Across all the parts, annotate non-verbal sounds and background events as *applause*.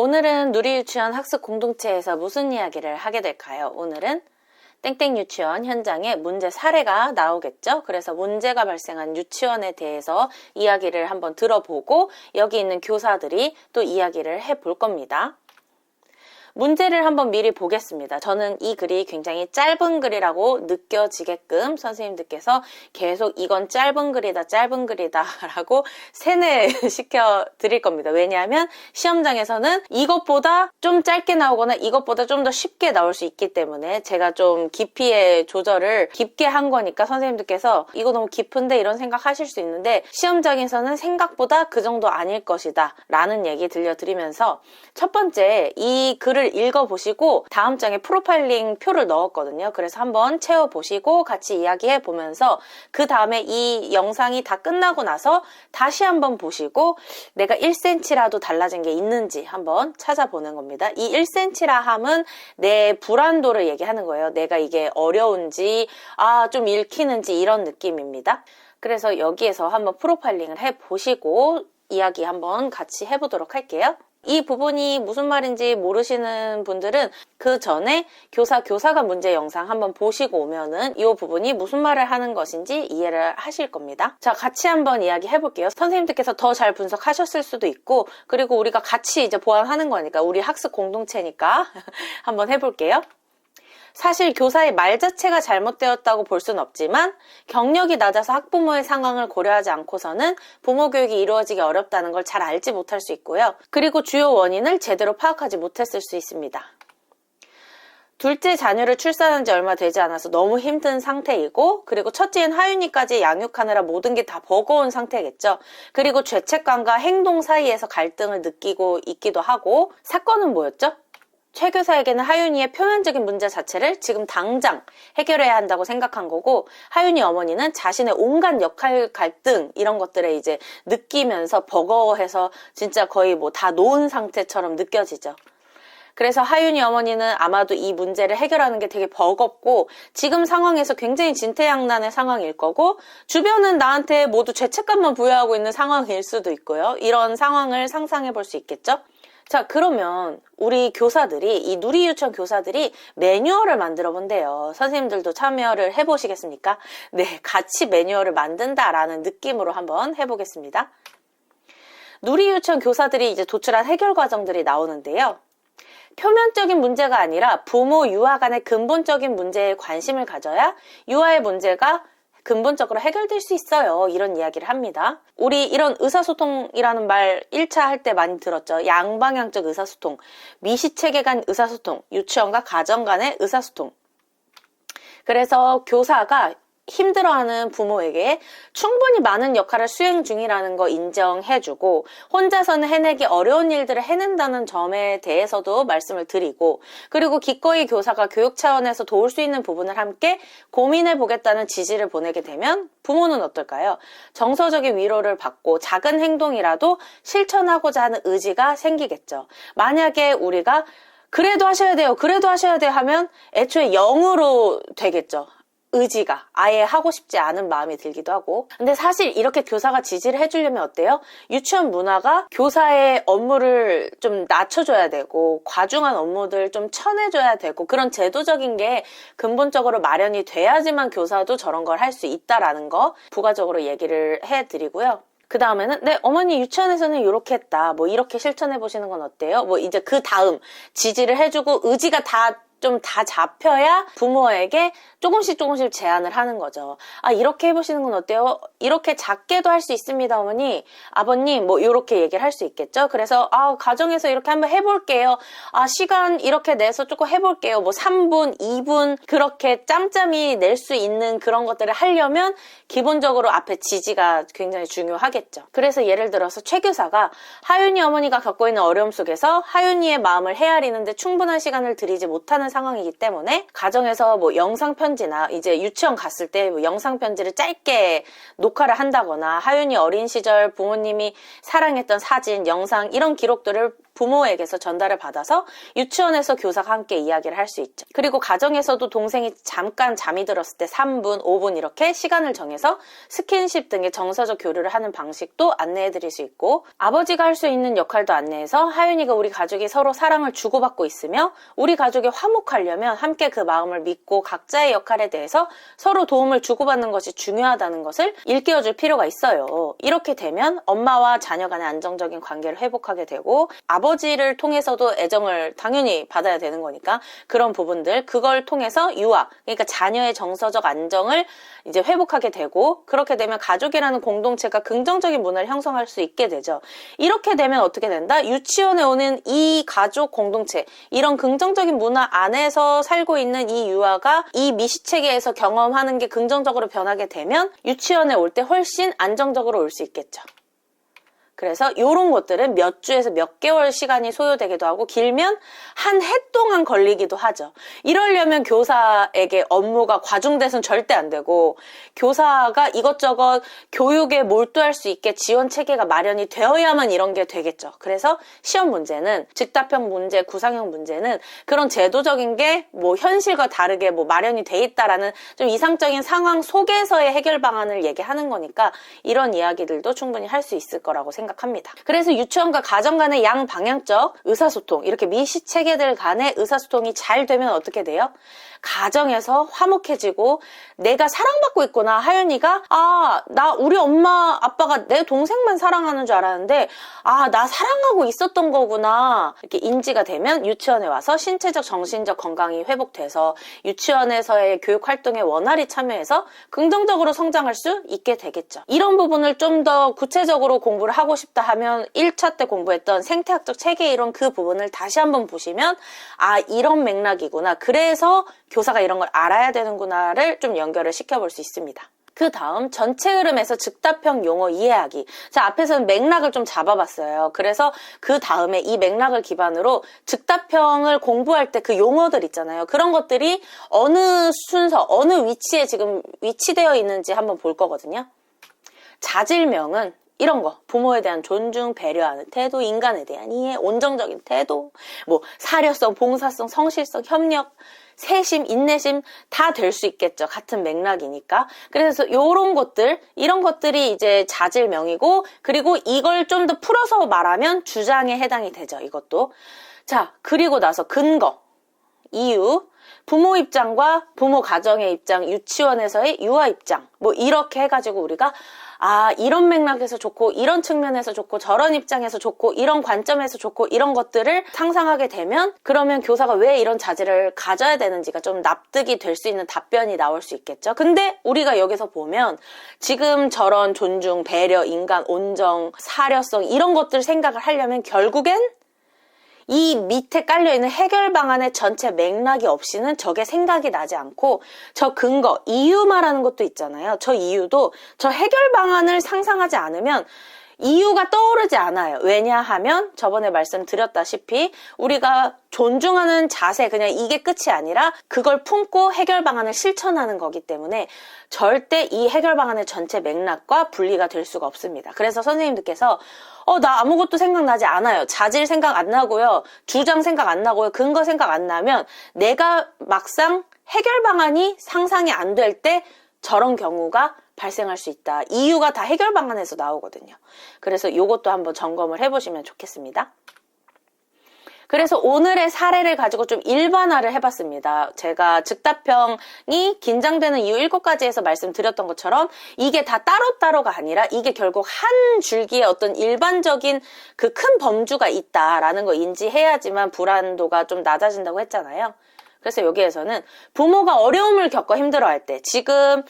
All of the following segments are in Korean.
오늘은 누리유치원 학습 공동체에서 무슨 이야기를 하게 될까요? 오늘은 땡땡 유치원 현장에 문제 사례가 나오겠죠? 그래서 문제가 발생한 유치원에 대해서 이야기를 한번 들어보고 여기 있는 교사들이 또 이야기를 해 볼 겁니다. 문제를 한번 미리 보겠습니다. 저는 이 글이 굉장히 짧은 글이라고 느껴지게끔 선생님들께서 계속 이건 짧은 글이다, 짧은 글이다 *laughs* 라고 세뇌시켜 *laughs* 드릴 겁니다. 왜냐하면 시험장에서는 이것보다 좀 짧게 나오거나 이것보다 좀 더 쉽게 나올 수 있기 때문에 제가 좀 깊이의 조절을 깊게 한 거니까 선생님들께서 이거 너무 깊은데 이런 생각 하실 수 있는데 시험장에서는 생각보다 그 정도 아닐 것이다 라는 얘기 들려드리면서 첫 번째 이 글을 읽어보시고 다음 장에 프로파일링 표를 넣었거든요. 그래서 한번 채워보시고 같이 이야기해 보면서 그 다음에 이 영상이 다 끝나고 나서 다시 한번 보시고 내가 1cm라도 달라진 게 있는지 한번 찾아보는 겁니다. 이 1cm라 함은 내 불안도를 얘기하는 거예요. 내가 이게 어려운지, 아, 좀 읽히는지 이런 느낌입니다. 그래서 여기에서 한번 프로파일링을 해 보시고 이야기 한번 같이 해보도록 할게요. 이 부분이 무슨 말인지 모르시는 분들은 그 전에 교사 교사가 문제 영상 한번 보시고 오면은 이 부분이 무슨 말을 하는 것인지 이해를 하실 겁니다. 자, 같이 한번 이야기 해볼게요. 선생님들께서 더 잘 분석하셨을 수도 있고, 그리고 우리가 같이 이제 보완하는 거니까, 우리 학습 공동체니까 *laughs* 한번 해볼게요. 사실 교사의 말 자체가 잘못되었다고 볼 수는 없지만 경력이 낮아서 학부모의 상황을 고려하지 않고서는 부모 교육이 이루어지기 어렵다는 걸 잘 알지 못할 수 있고요. 그리고 주요 원인을 제대로 파악하지 못했을 수 있습니다. 둘째 자녀를 출산한 지 얼마 되지 않아서 너무 힘든 상태이고 그리고 첫째인 하윤이까지 양육하느라 모든 게 다 버거운 상태겠죠. 그리고 죄책감과 행동 사이에서 갈등을 느끼고 있기도 하고 사건은 뭐였죠? 최 교사에게는 하윤이의 표면적인 문제 자체를 지금 당장 해결해야 한다고 생각한 거고 하윤이 어머니는 자신의 온갖 역할 갈등 이런 것들에 이제 느끼면서 버거워해서 진짜 거의 뭐 다 놓은 상태처럼 느껴지죠. 그래서 하윤이 어머니는 아마도 이 문제를 해결하는 게 되게 버겁고 지금 상황에서 굉장히 진퇴양난의 상황일 거고 주변은 나한테 모두 죄책감만 부여하고 있는 상황일 수도 있고요. 이런 상황을 상상해 볼 수 있겠죠? 자, 그러면 우리 교사들이, 이 누리유치원 교사들이 매뉴얼을 만들어 본대요. 선생님들도 참여를 해보시겠습니까? 네, 같이 매뉴얼을 만든다라는 느낌으로 한번 해보겠습니다. 누리유치원 교사들이 이제 도출한 해결 과정들이 나오는데요. 표면적인 문제가 아니라 부모 유아 간의 근본적인 문제에 관심을 가져야 유아의 문제가 근본적으로 해결될 수 있어요. 이런 이야기를 합니다. 우리 이런 의사소통이라는 말 1차 할 때 많이 들었죠. 양방향적 의사소통, 미시체계 간 의사소통, 유치원과 가정 간의 의사소통. 그래서 교사가 힘들어하는 부모에게 충분히 많은 역할을 수행 중이라는 거 인정해주고 혼자서는 해내기 어려운 일들을 해낸다는 점에 대해서도 말씀을 드리고 그리고 기꺼이 교사가 교육 차원에서 도울 수 있는 부분을 함께 고민해 보겠다는 지지를 보내게 되면 부모는 어떨까요? 정서적인 위로를 받고 작은 행동이라도 실천하고자 하는 의지가 생기겠죠. 만약에 우리가 그래도 하셔야 돼요. 그래도 하셔야 돼요 하면 애초에 영으로 되겠죠. 의지가 아예 하고 싶지 않은 마음이 들기도 하고 근데 사실 이렇게 교사가 지지를 해주려면 어때요? 유치원 문화가 교사의 업무를 좀 낮춰줘야 되고 과중한 업무들 좀 쳐내줘야 되고 그런 제도적인 게 근본적으로 마련이 돼야지만 교사도 저런 걸 할 수 있다라는 거 부가적으로 얘기를 해드리고요. 그 다음에는 네 어머니 유치원에서는 이렇게 했다 뭐 이렇게 실천해 보시는 건 어때요? 뭐 이제 그 다음 지지를 해주고 의지가 다 좀 다 잡혀야 부모에게 조금씩 조금씩 제안을 하는 거죠. 아 이렇게 해보시는 건 어때요? 이렇게 작게도 할 수 있습니다 어머니 아버님 뭐 이렇게 얘기를 할 수 있겠죠. 그래서 아 가정에서 이렇게 한번 해볼게요. 아 시간 이렇게 내서 조금 해볼게요. 뭐 3분 2분 그렇게 짬짬이 낼 수 있는 그런 것들을 하려면 기본적으로 앞에 지지가 굉장히 중요하겠죠. 그래서 예를 들어서 최 교사가 하윤이 어머니가 겪고 있는 어려움 속에서 하윤이의 마음을 헤아리는데 충분한 시간을 들이지 못하는 상황이기 때문에 가정에서 뭐 영상 편지나 이제 유치원 갔을 때 뭐 영상 편지를 짧게 녹화를 한다거나 하윤이 어린 시절 부모님이 사랑했던 사진, 영상 이런 기록들을 부모에게서 전달을 받아서 유치원에서 교사가 함께 이야기를 할 수 있죠. 그리고 가정에서도 동생이 잠깐 잠이 들었을 때 3분, 5분 이렇게 시간을 정해서 스킨십 등의 정서적 교류를 하는 방식도 안내해 드릴 수 있고 아버지가 할 수 있는 역할도 안내해서 하윤이가 우리 가족이 서로 사랑을 주고받고 있으며 우리 가족이 화목하려면 함께 그 마음을 믿고 각자의 역할에 대해서 서로 도움을 주고받는 것이 중요하다는 것을 일깨워 줄 필요가 있어요. 이렇게 되면 엄마와 자녀 간의 안정적인 관계를 회복하게 되고 아버 지를 통해서도 애정을 당연히 받아야 되는 거니까 그런 부분들 그걸 통해서 유아 그러니까 자녀의 정서적 안정을 이제 회복하게 되고 그렇게 되면 가족이라는 공동체가 긍정적인 문화를 형성할 수 있게 되죠. 이렇게 되면 어떻게 된다? 유치원에 오는 이 가족 공동체 이런 긍정적인 문화 안에서 살고 있는 이 유아가 이 미시체계에서 경험하는 게 긍정적으로 변하게 되면 유치원에 올 때 훨씬 안정적으로 올 수 있겠죠. 그래서 이런 것들은 몇 주에서 몇 개월 시간이 소요되기도 하고 길면 한 해 동안 걸리기도 하죠. 이러려면 교사에게 업무가 과중돼서는 절대 안 되고 교사가 이것저것 교육에 몰두할 수 있게 지원 체계가 마련이 되어야만 이런 게 되겠죠. 그래서 시험 문제는 즉답형 문제, 구상형 문제는 그런 제도적인 게 뭐 현실과 다르게 뭐 마련이 돼 있다라는 좀 이상적인 상황 속에서의 해결 방안을 얘기하는 거니까 이런 이야기들도 충분히 할 수 있을 거라고 생각합니다. 생각합니다. 그래서 유치원과 가정 간의 양방향적 의사소통, 이렇게 미시체계들 간의 의사소통이 잘 되면 어떻게 돼요? 가정에서 화목해지고 내가 사랑받고 있구나 하연이가 아 나 우리 엄마 아빠가 내 동생만 사랑하는 줄 알았는데 아 나 사랑하고 있었던 거구나 이렇게 인지가 되면 유치원에 와서 신체적 정신적 건강이 회복돼서 유치원에서의 교육 활동에 원활히 참여해서 긍정적으로 성장할 수 있게 되겠죠 이런 부분을 좀 더 구체적으로 공부를 하고 싶다 하면 1차 때 공부했던 생태학적 체계 이론 그 부분을 다시 한번 보시면 아 이런 맥락이구나 그래서 교사가 이런 걸 알아야 되는구나를 좀 연결을 시켜볼 수 있습니다. 그 다음 전체 흐름에서 즉답형 용어 이해하기. 자, 앞에서는 맥락을 좀 잡아봤어요. 그래서 그 다음에 이 맥락을 기반으로 즉답형을 공부할 때 그 용어들 있잖아요. 그런 것들이 어느 순서, 어느 위치에 지금 위치되어 있는지 한번 볼 거거든요. 자질명은 이런 거 부모에 대한 존중, 배려하는 태도, 인간에 대한 이해, 온정적인 태도, 뭐 사려성, 봉사성, 성실성, 협력, 세심, 인내심 다 될 수 있겠죠. 같은 맥락이니까. 그래서 이런 것들, 이런 것들이 이제 자질명이고 그리고 이걸 좀 더 풀어서 말하면 주장에 해당이 되죠. 이것도. 자, 그리고 나서 근거, 이유, 부모 입장과 부모 가정의 입장, 유치원에서의 유아 입장, 뭐 이렇게 해가지고 우리가 아, 이런 맥락에서 좋고, 이런 측면에서 좋고, 저런 입장에서 좋고, 이런 관점에서 좋고, 이런 것들을 상상하게 되면, 그러면 교사가 왜 이런 자질을 가져야 되는지가 좀 납득이 될 수 있는 답변이 나올 수 있겠죠. 근데 우리가 여기서 보면, 지금 저런 존중, 배려, 인간, 온정, 사려성, 이런 것들 생각을 하려면 결국엔 이 밑에 깔려있는 해결 방안의 전체 맥락이 없이는 저게 생각이 나지 않고 저 근거, 이유 말하는 것도 있잖아요. 저 이유도 저 해결 방안을 상상하지 않으면 이유가 떠오르지 않아요. 왜냐하면 저번에 말씀드렸다시피 우리가 존중하는 자세, 그냥 이게 끝이 아니라 그걸 품고 해결 방안을 실천하는 거기 때문에 절대 이 해결 방안의 전체 맥락과 분리가 될 수가 없습니다. 그래서 선생님들께서 어, 나 아무것도 생각나지 않아요. 자질 생각 안 나고요. 주장 생각 안 나고요. 근거 생각 안 나면 내가 막상 해결 방안이 상상이 안 될 때 저런 경우가 발생할 수 있다. 이유가 다 해결 방안에서 나오거든요. 그래서 이것도 한번 점검을 해보시면 좋겠습니다. 그래서 오늘의 사례를 가지고 좀 일반화를 해봤습니다. 제가 즉답형이 긴장되는 이유 7가지에서 말씀드렸던 것처럼 이게 다 따로따로가 아니라 이게 결국 한 줄기에 어떤 일반적인 그 큰 범주가 있다라는 거 인지해야지만 불안도가 좀 낮아진다고 했잖아요. 그래서 여기에서는 부모가 어려움을 겪어 힘들어할 때 지금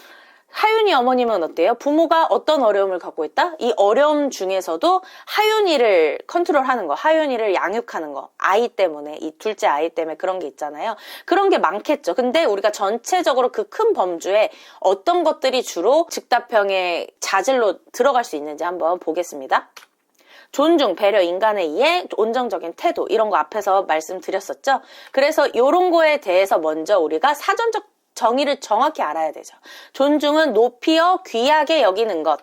하윤이 어머님은 어때요? 부모가 어떤 어려움을 갖고 있다? 이 어려움 중에서도 하윤이를 컨트롤하는 거, 하윤이를 양육하는 거, 아이 때문에, 이 둘째 아이 때문에 그런 게 있잖아요. 그런 게 많겠죠. 근데 우리가 전체적으로 그 큰 범주에 어떤 것들이 주로 즉답형의 자질로 들어갈 수 있는지 한번 보겠습니다. 존중, 배려, 인간에 의해 온정적인 태도 이런 거 앞에서 말씀드렸었죠. 그래서 이런 거에 대해서 먼저 우리가 사전적 정의를 정확히 알아야 되죠. 존중은 높이어 귀하게 여기는 것.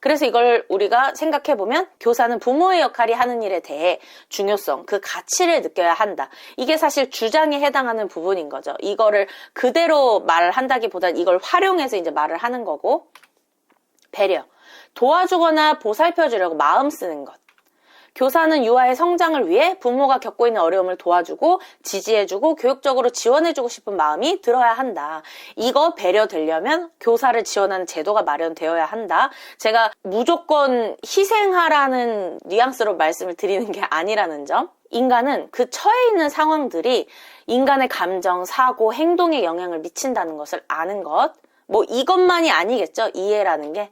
그래서 이걸 우리가 생각해 보면 교사는 부모의 역할이 하는 일에 대해 중요성, 그 가치를 느껴야 한다. 이게 사실 주장에 해당하는 부분인 거죠. 이거를 그대로 말한다기보단 이걸 활용해서 이제 말을 하는 거고, 배려. 도와주거나 보살펴 주려고 마음 쓰는 것. 교사는 유아의 성장을 위해 부모가 겪고 있는 어려움을 도와주고 지지해주고 교육적으로 지원해주고 싶은 마음이 들어야 한다. 이거 배려되려면 교사를 지원하는 제도가 마련되어야 한다. 제가 무조건 희생하라는 뉘앙스로 말씀을 드리는 게 아니라는 점. 인간은 그 처해 있는 상황들이 인간의 감정, 사고, 행동에 영향을 미친다는 것을 아는 것. 뭐 이것만이 아니겠죠. 이해라는 게.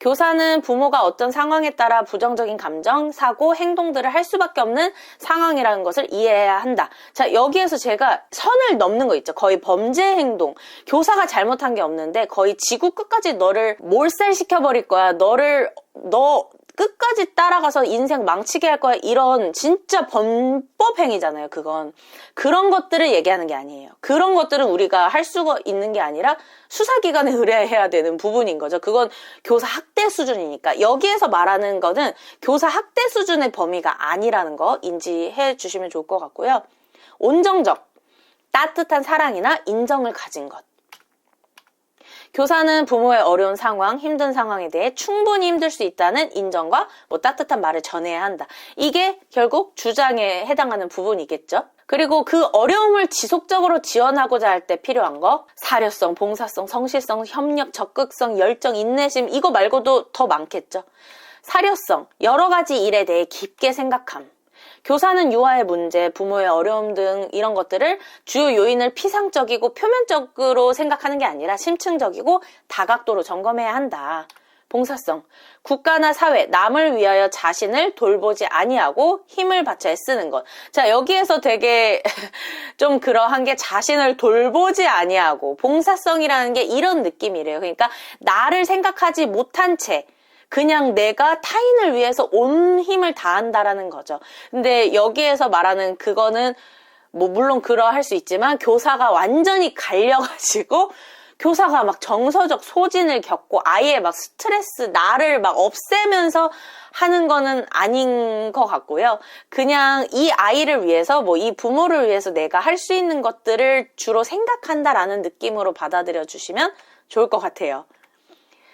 교사는 부모가 어떤 상황에 따라 부정적인 감정, 사고, 행동들을 할 수밖에 없는 상황이라는 것을 이해해야 한다. 자, 여기에서 제가 선을 넘는 거 있죠. 거의 범죄 행동. 교사가 잘못한 게 없는데 거의 지구 끝까지 너를 몰살시켜버릴 거야. 너를, 너, 끝까지 따라가서 인생 망치게 할 거야. 이런 진짜 범법 행위잖아요. 그건. 그런 것들을 얘기하는 게 아니에요. 그런 것들은 우리가 할 수가 있는 게 아니라 수사기관에 의뢰해야 되는 부분인 거죠. 그건 교사 학대 수준이니까. 여기에서 말하는 거는 교사 학대 수준의 범위가 아니라는 거 인지해 주시면 좋을 것 같고요. 온정적, 따뜻한 사랑이나 인정을 가진 것. 교사는 부모의 어려운 상황, 힘든 상황에 대해 충분히 힘들 수 있다는 인정과 뭐 따뜻한 말을 전해야 한다. 이게 결국 주장에 해당하는 부분이겠죠. 그리고 그 어려움을 지속적으로 지원하고자 할 때 필요한 거 사료성, 봉사성, 성실성, 협력, 적극성, 열정, 인내심 이거 말고도 더 많겠죠. 사료성, 여러 가지 일에 대해 깊게 생각함. 교사는 유아의 문제, 부모의 어려움 등 이런 것들을 주요 요인을 피상적이고 표면적으로 생각하는 게 아니라 심층적이고 다각도로 점검해야 한다. 봉사성. 국가나 사회, 남을 위하여 자신을 돌보지 아니하고 힘을 바쳐 애쓰는 것. 자, 여기에서 되게 *laughs* 좀 그러한 게 자신을 돌보지 아니하고 봉사성이라는 게 이런 느낌이래요. 그러니까 나를 생각하지 못한 채 그냥 내가 타인을 위해서 온 힘을 다한다라는 거죠. 근데 여기에서 말하는 그거는 뭐 물론 그러할 수 있지만 교사가 완전히 갈려가지고 교사가 막 정서적 소진을 겪고 아예 막 스트레스 나를 막 없애면서 하는 거는 아닌 것 같고요. 그냥 이 아이를 위해서 뭐 이 부모를 위해서 내가 할 수 있는 것들을 주로 생각한다라는 느낌으로 받아들여 주시면 좋을 것 같아요.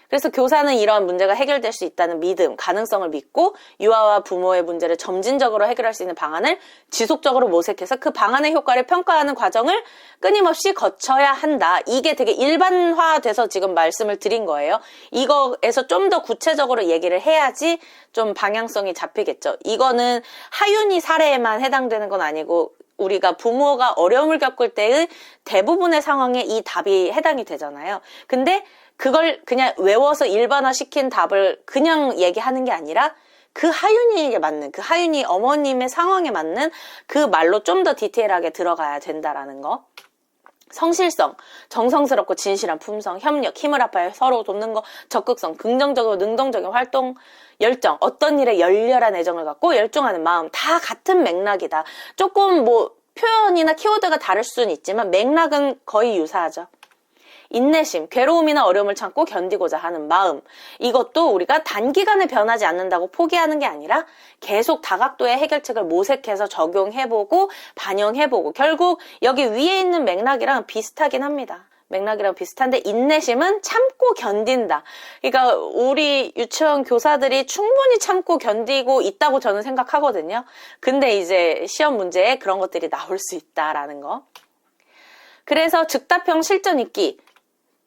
그래서 교사는 이러한 문제가 해결될 수 있다는 믿음, 가능성을 믿고 유아와 부모의 문제를 점진적으로 해결할 수 있는 방안을 지속적으로 모색해서 그 방안의 효과를 평가하는 과정을 끊임없이 거쳐야 한다. 이게 되게 일반화돼서 지금 말씀을 드린 거예요. 이거에서 좀 더 구체적으로 얘기를 해야지 좀 방향성이 잡히겠죠. 이거는 하윤이 사례에만 해당되는 건 아니고 우리가 부모가 어려움을 겪을 때의 대부분의 상황에 이 답이 해당이 되잖아요. 근데 그걸 그냥 외워서 일반화 시킨 답을 그냥 얘기하는 게 아니라 그 하윤이에게 맞는 그 하윤이 어머님의 상황에 맞는 그 말로 좀 더 디테일하게 들어가야 된다라는 거. 성실성, 정성스럽고 진실한 품성, 협력, 힘을 합하여 서로 돕는 거, 적극성, 긍정적이고 능동적인 활동, 열정, 어떤 일에 열렬한 애정을 갖고 열중하는 마음, 다 같은 맥락이다. 조금 뭐 표현이나 키워드가 다를 수는 있지만 맥락은 거의 유사하죠. 인내심, 괴로움이나 어려움을 참고 견디고자 하는 마음. 이것도 우리가 단기간에 변하지 않는다고 포기하는 게 아니라 계속 다각도의 해결책을 모색해서 적용해보고 반영해보고 결국 여기 위에 있는 맥락이랑 비슷하긴 합니다. 맥락이랑 비슷한데 인내심은 참고 견딘다. 그러니까 우리 유치원 교사들이 충분히 참고 견디고 있다고 저는 생각하거든요. 근데 이제 시험 문제에 그런 것들이 나올 수 있다라는 거. 그래서 즉답형 실전 읽기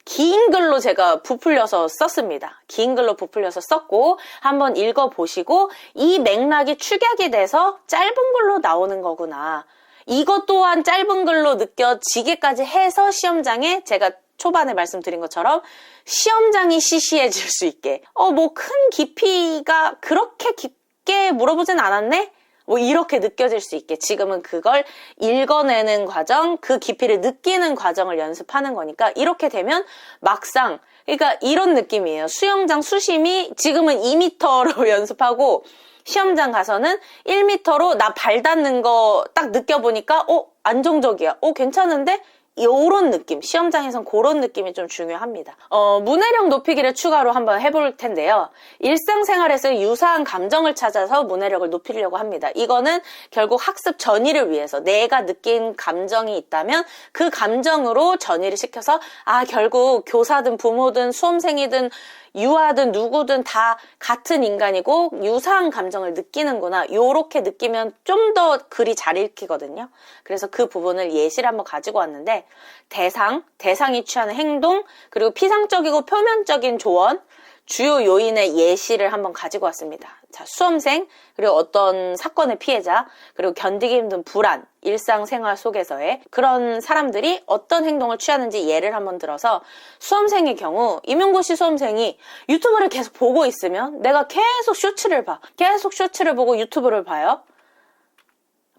긴 글로 제가 부풀려서 썼습니다. 긴 글로 부풀려서 썼고 한번 읽어보시고 이 맥락이 축약이 돼서 짧은 글로 나오는 거구나. 이것 또한 짧은 글로 느껴지게까지 해서 시험장에 제가 초반에 말씀드린 것처럼 시험장이 시시해질 수 있게 어 뭐 큰 깊이가 그렇게 깊게 물어보진 않았네 뭐 이렇게 느껴질 수 있게 지금은 그걸 읽어내는 과정, 그 깊이를 느끼는 과정을 연습하는 거니까 이렇게 되면 막상 그러니까 이런 느낌이에요. 수영장 수심이 지금은 2m로 *laughs* 연습하고 시험장 가서는 1m로 나 발 닿는 거 딱 느껴보니까 어 안정적이야. 어 괜찮은데 요런 느낌, 시험장에선 그런 느낌이 좀 중요합니다. 어, 문해력 높이기를 추가로 한번 해볼 텐데요. 일상생활에서 유사한 감정을 찾아서 문해력을 높이려고 합니다. 이거는 결국 학습 전이를 위해서 내가 느낀 감정이 있다면 그 감정으로 전이를 시켜서 아, 결국 교사든 부모든 수험생이든 유아든 누구든 다 같은 인간이고 유사한 감정을 느끼는구나. 요렇게 느끼면 좀 더 글이 잘 읽히거든요. 그래서 그 부분을 예시를 한번 가지고 왔는데 대상, 대상이 취하는 행동, 그리고 피상적이고 표면적인 조언, 주요 요인의 예시를 한번 가지고 왔습니다. 자, 수험생, 그리고 어떤 사건의 피해자, 그리고 견디기 힘든 불안, 일상생활 속에서의 그런 사람들이 어떤 행동을 취하는지 예를 한번 들어서 수험생의 경우 임용고시 수험생이 유튜브를 계속 보고 있으면 내가 계속 쇼츠를 봐. 계속 쇼츠를 보고 유튜브를 봐요.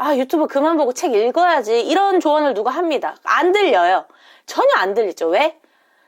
아, 유튜브 그만 보고 책 읽어야지. 이런 조언을 누가 합니다. 안 들려요. 전혀 안 들리죠. 왜?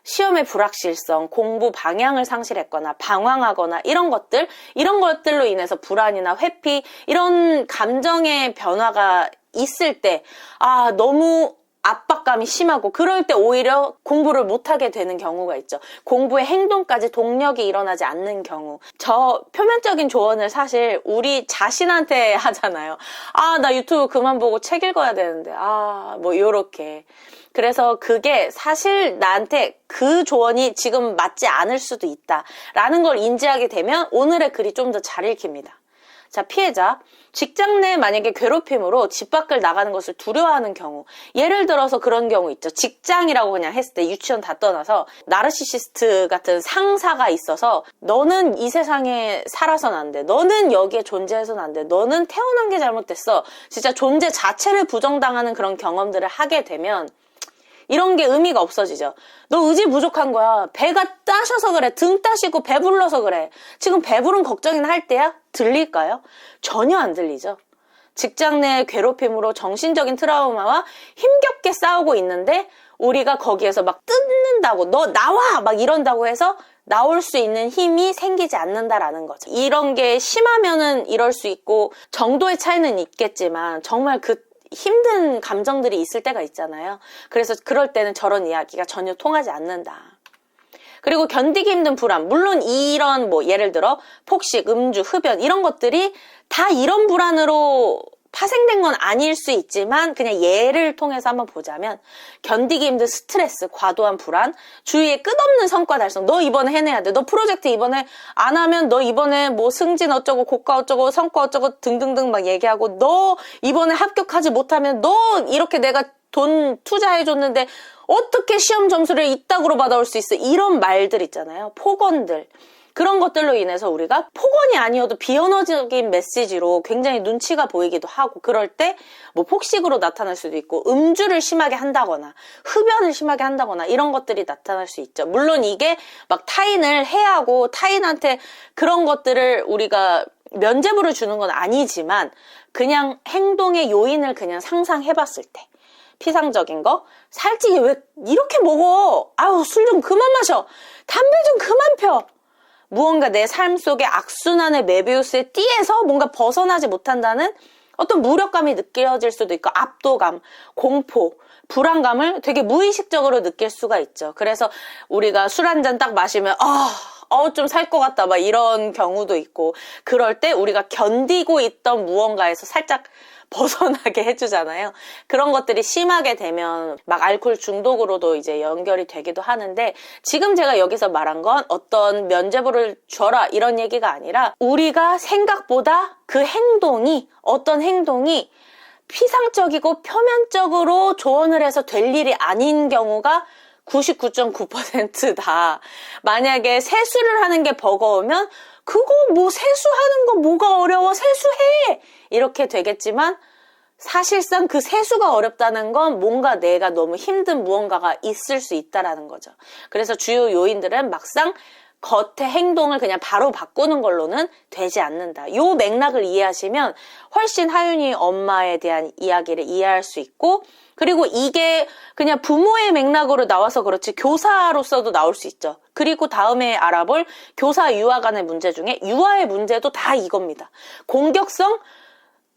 시험의 불확실성, 공부 방향을 상실했거나 방황하거나 이런 것들, 이런 것들로 인해서 불안이나 회피, 이런 감정의 변화가 있을 때, 아, 너무 압박감이 심하고 그럴 때 오히려 공부를 못하게 되는 경우가 있죠. 공부의 행동까지 동력이 일어나지 않는 경우. 저 표면적인 조언을 사실 우리 자신한테 *laughs* 하잖아요. 아, 나 유튜브 그만 보고 책 읽어야 되는데. 아, 뭐 요렇게. 그래서 그게 사실 나한테 그 조언이 지금 맞지 않을 수도 있다. 라는 걸 인지하게 되면 오늘의 글이 좀 더 잘 읽힙니다. 자, 피해자. 직장 내 만약에 괴롭힘으로 집 밖을 나가는 것을 두려워하는 경우. 예를 들어서 그런 경우 있죠. 직장이라고 그냥 했을 때 유치원 다 떠나서 나르시시스트 같은 상사가 있어서 너는 이 세상에 살아선 안 돼. 너는 여기에 존재해서는 안 돼. 너는 태어난 게 잘못됐어. 진짜 존재 자체를 부정당하는 그런 경험들을 하게 되면 이런 게 의미가 없어지죠. 너 의지 부족한 거야. 배가 따셔서 그래. 등 따시고 배불러서 그래. 지금 배부른 걱정이나 할 때야? 들릴까요? 전혀 안 들리죠. 직장 내 괴롭힘으로 정신적인 트라우마와 힘겹게 싸우고 있는데 우리가 거기에서 막 뜯는다고 너 나와 막 이런다고 해서 나올 수 있는 힘이 생기지 않는다라는 거죠. 이런 게 심하면은 이럴 수 있고 정도의 차이는 있겠지만 정말 그 힘든 감정들이 있을 때가 있잖아요. 그래서 그럴 때는 저런 이야기가 전혀 통하지 않는다. 그리고 견디기 힘든 불안. 물론 이런 뭐 예를 들어 폭식, 음주, 흡연 이런 것들이 다 이런 불안으로 파생된 건 아닐 수 있지만 그냥 예를 통해서 한번 보자면 견디기 힘든 스트레스, 과도한 불안, 주위에 끝없는 성과 달성. 너 이번에 해내야 돼. 너 프로젝트 이번에 안 하면 너 이번에 뭐 승진 어쩌고 고가 어쩌고 성과 어쩌고 등등등 막 얘기하고 너 이번에 합격하지 못하면 너 이렇게 내가 돈 투자해 줬는데 어떻게 시험 점수를 이따구로 받아올 수 있어? 이런 말들 있잖아요. 폭언들. 그런 것들로 인해서 우리가 폭언이 아니어도 비언어적인 메시지로 굉장히 눈치가 보이기도 하고 그럴 때 뭐 폭식으로 나타날 수도 있고 음주를 심하게 한다거나 흡연을 심하게 한다거나 이런 것들이 나타날 수 있죠. 물론 이게 막 타인을 해하고 타인한테 그런 것들을 우리가 면죄부를 주는 건 아니지만 그냥 행동의 요인을 그냥 상상해 봤을 때 피상적인 거 살찌게 왜 이렇게 먹어? 아우 술 좀 그만 마셔. 담배 좀 그만 펴 무언가 내 삶 속의 악순환의 메비우스에 띠에서 뭔가 벗어나지 못한다는 어떤 무력감이 느껴질 수도 있고 압도감, 공포, 불안감을 되게 무의식적으로 느낄 수가 있죠. 그래서 우리가 술 한 잔 딱 마시면 아, 어, 좀살 것 같다. 막 이런 경우도 있고 그럴 때 우리가 견디고 있던 무언가에서 살짝 벗어나게 *laughs* 해주잖아요. 그런 것들이 심하게 되면 막 알코올 중독으로도 이제 연결이 되기도 하는데 지금 제가 여기서 말한 건 어떤 면죄부를 줘라 이런 얘기가 아니라 우리가 생각보다 그 행동이 어떤 행동이 피상적이고 표면적으로 조언을 해서 될 일이 아닌 경우가 99.9%다. 만약에 세수를 하는 게 버거우면 그거 뭐 세수하는 거 뭐가 어려워 세수해 이렇게 되겠지만 사실상 그 세수가 어렵다는 건 뭔가 내가 너무 힘든 무언가가 있을 수 있다라는 거죠. 그래서 주요 요인들은 막상 겉의 행동을 그냥 바로 바꾸는 걸로는 되지 않는다. 요 맥락을 이해하시면 훨씬 하윤이 엄마에 대한 이야기를 이해할 수 있고 그리고 이게 그냥 부모의 맥락으로 나와서 그렇지 교사로서도 나올 수 있죠. 그리고 다음에 알아볼 교사 유아 간의 문제 중에 유아의 문제도 다 이겁니다. 공격성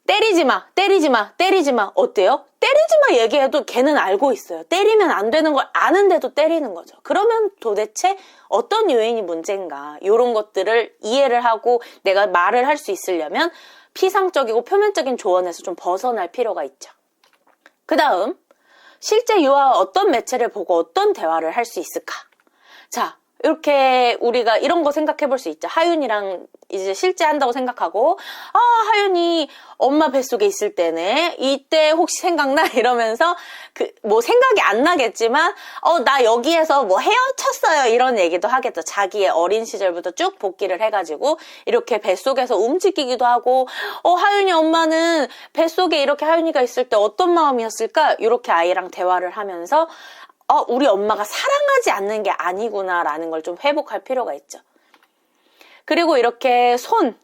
때리지 마, 때리지 마, 때리지 마. 어때요? 때리지 마 얘기해도 걔는 알고 있어요. 때리면 안 되는 걸 아는데도 때리는 거죠. 그러면 도대체 어떤 요인이 문제인가? 이런 것들을 이해를 하고 내가 말을 할 수 있으려면 피상적이고 표면적인 조언에서 좀 벗어날 필요가 있죠. 그 다음, 실제 유아와 어떤 매체를 보고 어떤 대화를 할 수 있을까? 자, 이렇게 우리가 이런 거 생각해 볼 수 있죠. 하윤이랑 이제 실제 한다고 생각하고, 아, 하윤이 엄마 뱃속에 있을 때네. 이때 혹시 생각나? *laughs* 이러면서, 그, 뭐 생각이 안 나겠지만, 어, 나 여기에서 뭐 헤어쳤어요. 이런 얘기도 하겠죠. 자기의 어린 시절부터 쭉 복기를 해가지고, 이렇게 뱃속에서 움직이기도 하고, 어, 하윤이 엄마는 뱃속에 이렇게 하윤이가 있을 때 어떤 마음이었을까? 이렇게 아이랑 대화를 하면서, 어, 우리 엄마가 사랑하지 않는 게 아니구나라는 걸 좀 회복할 필요가 있죠. 그리고 이렇게 손,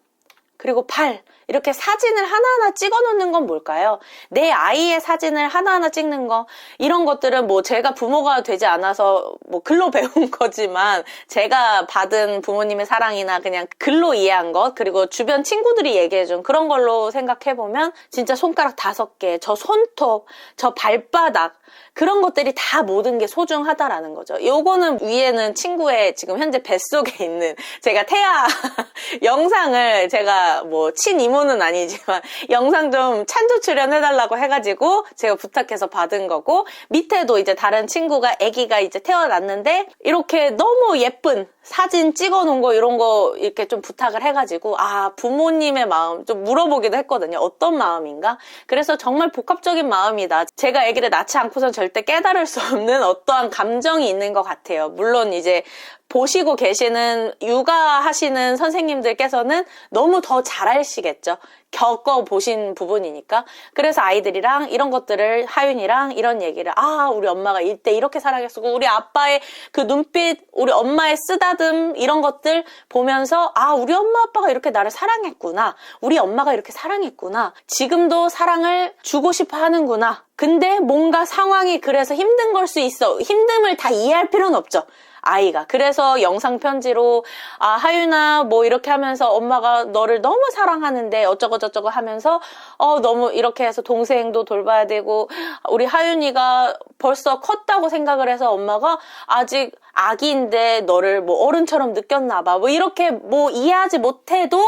그리고 팔, 이렇게 사진을 하나하나 찍어 놓는 건 뭘까요? 내 아이의 사진을 하나하나 찍는 거, 이런 것들은 뭐 제가 부모가 되지 않아서 뭐 글로 *laughs* 배운 거지만 제가 받은 부모님의 사랑이나 그냥 글로 이해한 것, 그리고 주변 친구들이 얘기해 준 그런 걸로 생각해 보면 진짜 손가락 다섯 개, 저 손톱, 저 발바닥, 그런 것들이 다 모든 게 소중하다라는 거죠. 요거는 위에는 친구의 지금 현재 뱃속에 있는 제가 태아 *laughs* 영상을 제가 뭐 친이모 는 아니지만 *laughs* 영상 좀 찬조 출연해달라고 해가지고 제가 부탁해서 받은 거고 밑에도 이제 다른 친구가 아기가 이제 태어났는데 이렇게 너무 예쁜 사진 찍어 놓은 거 이런 거 이렇게 좀 부탁을 해가지고 아 부모님의 마음 좀 물어보기도 했거든요. 어떤 마음인가? 그래서 정말 복합적인 마음이다. 제가 아기를 낳지 않고선 절대 깨달을 수 없는 어떠한 감정이 있는 것 같아요. 물론 이제 보시고 계시는 육아하시는 선생님들께서는 너무 더잘 아시겠죠. 겪어 보신 부분이니까. 그래서 아이들이랑 이런 것들을, 하윤이랑 이런 얘기를, 아, 우리 엄마가 이때 이렇게 사랑했었고, 우리 아빠의 그 눈빛, 우리 엄마의 쓰다듬, 이런 것들 보면서, 아, 우리 엄마 아빠가 이렇게 나를 사랑했구나. 우리 엄마가 이렇게 사랑했구나. 지금도 사랑을 주고 싶어 하는구나. 근데 뭔가 상황이 그래서 힘든 걸 수 있어. 힘듦을 다 이해할 필요는 없죠. 아이가. 그래서 영상 편지로, 아, 하윤아, 뭐 이렇게 하면서 엄마가 너를 너무 사랑하는데 어쩌고저쩌고 하면서, 어, 너무 이렇게 해서 동생도 돌봐야 되고, 우리 하윤이가 벌써 컸다고 생각을 해서 엄마가 아직 아기인데 너를 뭐 어른처럼 느꼈나 봐. 뭐 이렇게 뭐 이해하지 못해도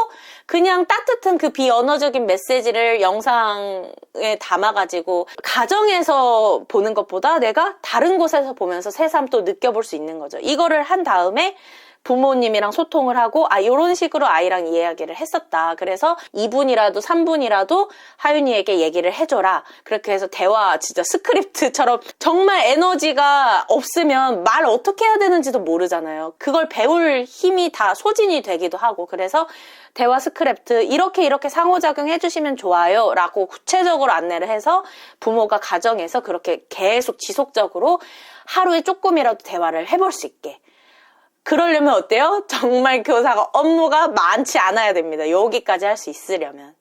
그냥 따뜻한 그 비언어적인 메시지를 영상에 담아가지고 가정에서 보는 것보다 내가 다른 곳에서 보면서 새삼 또 느껴볼 수 있는 거죠. 이거를 한 다음에 부모님이랑 소통을 하고 아 이런 식으로 아이랑 이야기를 했었다. 그래서 2분이라도 3분이라도 하윤이에게 얘기를 해줘라. 그렇게 해서 대화 진짜 스크립트처럼 정말 에너지가 없으면 말 어떻게 해야 되는지도 모르잖아요. 그걸 배울 힘이 다 소진이 되기도 하고 그래서 대화 스크립트 이렇게 이렇게 상호작용 해주시면 좋아요 라고 구체적으로 안내를 해서 부모가 가정에서 그렇게 계속 지속적으로 하루에 조금이라도 대화를 해볼 수 있게 그러려면 어때요? 정말 교사가 업무가 많지 않아야 됩니다. 여기까지 할 수 있으려면.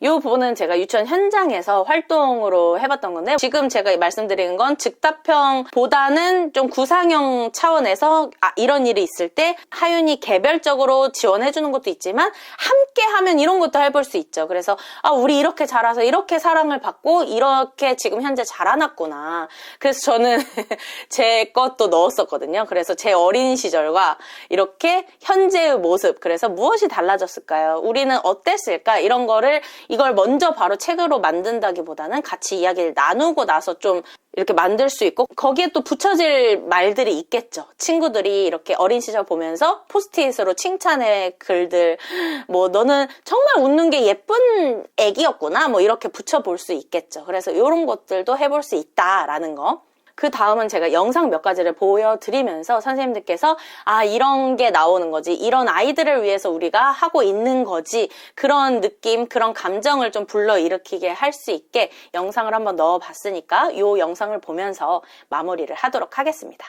이 부분은 제가 유치원 현장에서 활동으로 해봤던 건데 지금 제가 말씀드리는 건 즉답형보다는 좀 구상형 차원에서 아, 이런 일이 있을 때 하윤이 개별적으로 지원해주는 것도 있지만 함께 하면 이런 것도 해볼 수 있죠. 그래서 아 우리 이렇게 자라서 이렇게 사랑을 받고 이렇게 지금 현재 자라났구나. 그래서 저는 *laughs* 제 것도 넣었었거든요. 그래서 제 어린 시절과 이렇게 현재의 모습 그래서 무엇이 달라졌을까요? 우리는 어땠을까? 이런 거를 이걸 먼저 바로 책으로 만든다기보다는 같이 이야기를 나누고 나서 좀 이렇게 만들 수 있고 거기에 또 붙여질 말들이 있겠죠. 친구들이 이렇게 어린 시절 보면서 포스트잇으로 칭찬의 글들 뭐 너는 정말 웃는 게 예쁜 애기였구나 뭐 이렇게 붙여볼 수 있겠죠. 그래서 이런 것들도 해볼 수 있다라는 거. 그 다음은 제가 영상 몇 가지를 보여드리면서 선생님들께서 아 이런 게 나오는 거지 이런 아이들을 위해서 우리가 하고 있는 거지 그런 느낌 그런 감정을 좀 불러일으키게 할 수 있게 영상을 한번 넣어봤으니까 이 영상을 보면서 마무리를 하도록 하겠습니다.